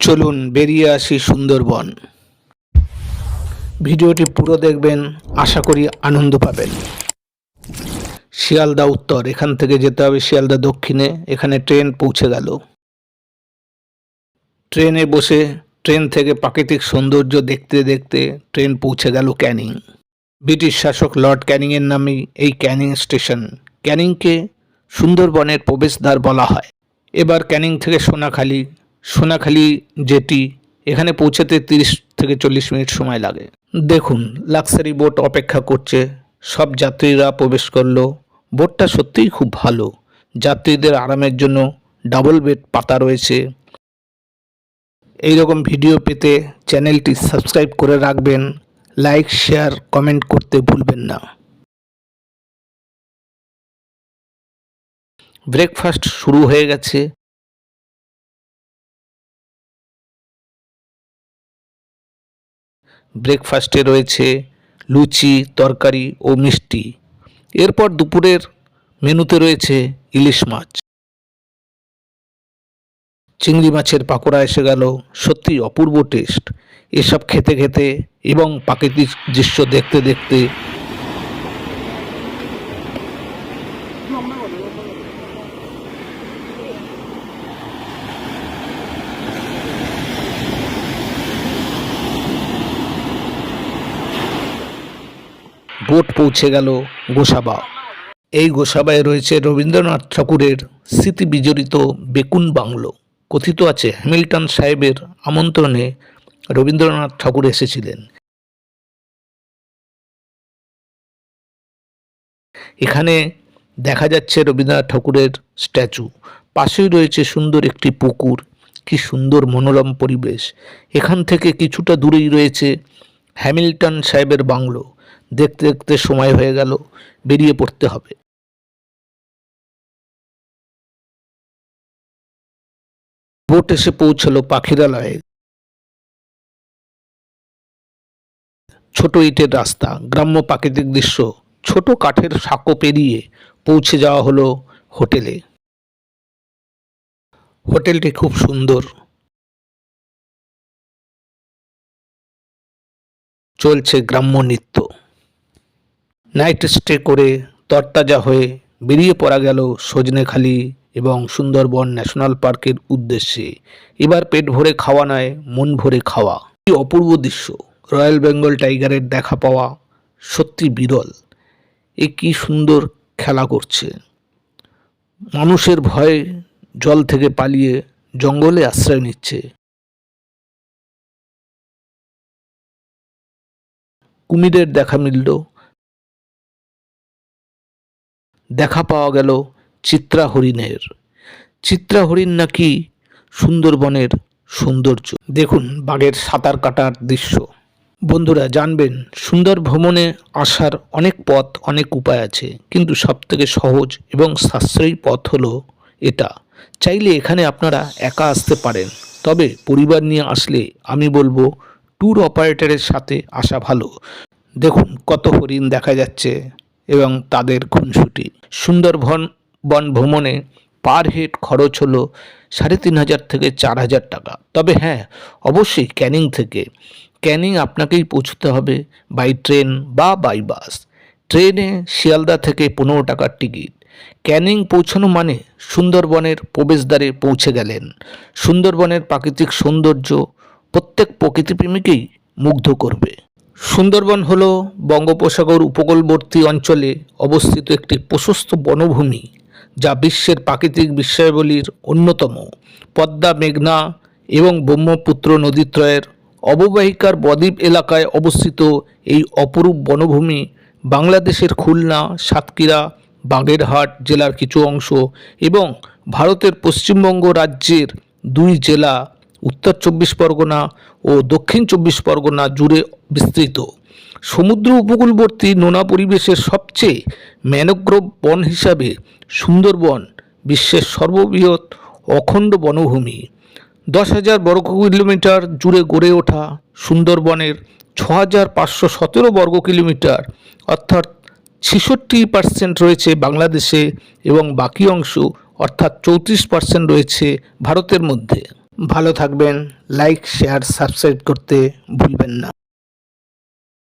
চলুন বেরিয়ে আসি সুন্দরবন। ভিডিওটি পুরো দেখবেন, আশা করি আনন্দ পাবেন। শিয়ালদা উত্তর, এখান থেকে যেতে হবে শিয়ালদা দক্ষিণে, এখানে ট্রেন পৌঁছে গেল। ট্রেনে বসে, ট্রেন থেকে প্রাকৃতিক সৌন্দর্য দেখতে দেখতে ট্রেন পৌঁছে গেল ক্যানিং। ব্রিটিশ শাসক লর্ড ক্যানিংয়ের নামেই এই ক্যানিং স্টেশন। ক্যানিংকে সুন্দরবনের প্রবেশদ্বার বলা হয়। এবার ক্যানিং থেকে সোনাখালি সোনাখালি জেটি, এখানে পৌঁছাতে তিরিশ থেকে চল্লিশ মিনিট সময় লাগে। দেখুন, লাক্সারি বোট অপেক্ষা করছে। সব যাত্রীরা প্রবেশ করল। বোটটা সত্যিই খুব ভালো। যাত্রীদের আরামের জন্য ডাবল বেড পাতা রয়েছে। এই রকম ভিডিও পেতে চ্যানেলটি সাবস্ক্রাইব করে রাখবেন। লাইক, শেয়ার, কমেন্ট করতে ভুলবেন না। ব্রেকফাস্ট শুরু হয়ে গেছে। ব্রেকফাস্টে রয়েছে, লুচি, তরকারি ও মিষ্টি। এরপর দুপুরের মেনুতে রয়েছে ইলিশ মাছ। চিংড়ি মাছের পাকোড়া এসে গেল সত্যি অপূর্ব টেস্ট এসব খেতে খেতে এবং প্রাকৃতিক দৃশ্য দেখতে দেখতে বোট পৌঁছে গেল গোসাবা। এই গোসাবায় রয়েছে রবীন্দ্রনাথ ঠাকুরের স্মৃতি বিজড়িত বেকুন বাংলো। কথিত আছে হ্যামিল্টন সাহেবের আমন্ত্রণে রবীন্দ্রনাথ ঠাকুর এসেছিলেন। এখানে দেখা যাচ্ছে রবীন্দ্রনাথ ঠাকুরের স্ট্যাচু। পাশেই রয়েছে সুন্দর একটি পুকুর। কি সুন্দর মনোরম পরিবেশ। এখান থেকে কিছুটা দূরেই রয়েছে হ্যামিল্টন সাহেবের বাংলো। দেখতে দেখতে সময় হয়ে গেল, বেরিয়ে পড়তে হবে। বোট এসে পৌঁছলো পাখিরালয়ে। ছোট ইটের রাস্তা, গ্রাম্য প্রাকৃতিক দৃশ্য, ছোট কাঠের সাঁকো পেরিয়ে পৌঁছে যাওয়া হলো হোটেলে। হোটেলটি খুব সুন্দর। চলছে গ্রাম্য নৃত্য। নাইট স্টে করে তরতাজা হয়ে বেরিয়ে পড়া গেল সজনেখালি এবং সুন্দরবন ন্যাশনাল পার্কের উদ্দেশ্যে। এবার পেট ভরে খাওয়া নয়, মন ভরে খাওয়া। কি অপূর্ব দৃশ্য, রয়্যাল বেঙ্গল টাইগারের দেখা পাওয়া সত্যি বিরল। এ কি সুন্দর খেলা করছে। মানুষের ভয়ে জল থেকে পালিয়ে জঙ্গলে আশ্রয় নিচ্ছে। কুমিরের দেখা মিলল দেখা পাওয়া গেল চিত্রা হরিণের। চিত্রা হরিণ নাকি সুন্দরবনের সৌন্দর্য। দেখুন বাঘের সাঁতার কাটার দৃশ্য। বন্ধুরা, জানবেন, সুন্দর ভ্রমণে আসার অনেক পথ, অনেক উপায় আছে, কিন্তু সবথেকে সহজ এবং সাশ্রয়ী পথ হলো এটা। চাইলে এখানে আপনারা একা আসতে পারেন, তবে পরিবার নিয়ে আসলে আমি বলব ট্যুর অপারেটরের সাথে আসা ভালো। দেখুন কত হরিণ দেখা যাচ্ছে। এবং তাদের খুনসুটি। সুন্দরবন বন ভ্রমণে পার হেড খরচ হলো সাড়ে তিন হাজার থেকে চার হাজার টাকা। তবে হ্যাঁ অবশ্যই ক্যানিং থেকে। ক্যানিং আপনাকেই পৌঁছতে হবে বাই ট্রেন বা বাই বাস ট্রেনে শিয়ালদা থেকে পনেরো টাকার টিকিট। ক্যানিং পৌঁছানো মানে সুন্দরবনের প্রবেশদ্বারে পৌঁছে গেলেন। সুন্দরবনের প্রাকৃতিক সৌন্দর্য প্রত্যেক প্রকৃতিপ্রেমীকেই মুগ্ধ করবে। সুন্দরবন হল বঙ্গোপসাগর উপকূলবর্তী অঞ্চলে অবস্থিত একটি প্রশস্ত বনভূমি, যা বিশ্বের প্রাকৃতিক বিস্ময়াবলীর অন্যতম। পদ্মা, মেঘনা এবং ব্রহ্মপুত্র নদীত্রয়ের অববাহিকার বদ্বীপ এলাকায় অবস্থিত এই অপরূপ বনভূমি বাংলাদেশের খুলনা, সাতক্ষীরা, বাগেরহাট জেলার কিছু অংশ এবং ভারতের পশ্চিমবঙ্গ রাজ্যের দুই জেলা, উত্তর চব্বিশ পরগনা ও দক্ষিণ চব্বিশ পরগনা জুড়ে বিস্তৃত। সমুদ্র উপকূলবর্তী নোনা পরিবেশের সবচেয়ে ম্যানোগ্রোভ বন হিসাবে সুন্দরবন বিশ্বের সর্ববৃহৎ অখণ্ড বনভূমি। দশ হাজার বর্গ কিলোমিটার জুড়ে গড়ে ওঠা সুন্দরবনের ছ হাজার পাঁচশো সতেরো বর্গ কিলোমিটার, অর্থাৎ ছেষট্টি পার্সেন্ট রয়েছে বাংলাদেশে এবং বাকি অংশ, অর্থাৎ চৌত্রিশ পার্সেন্ট রয়েছে ভারতের মধ্যে। ভালো থাকবেন লাইক শেয়ার সাবস্ক্রাইব করতে ভুলবেন না।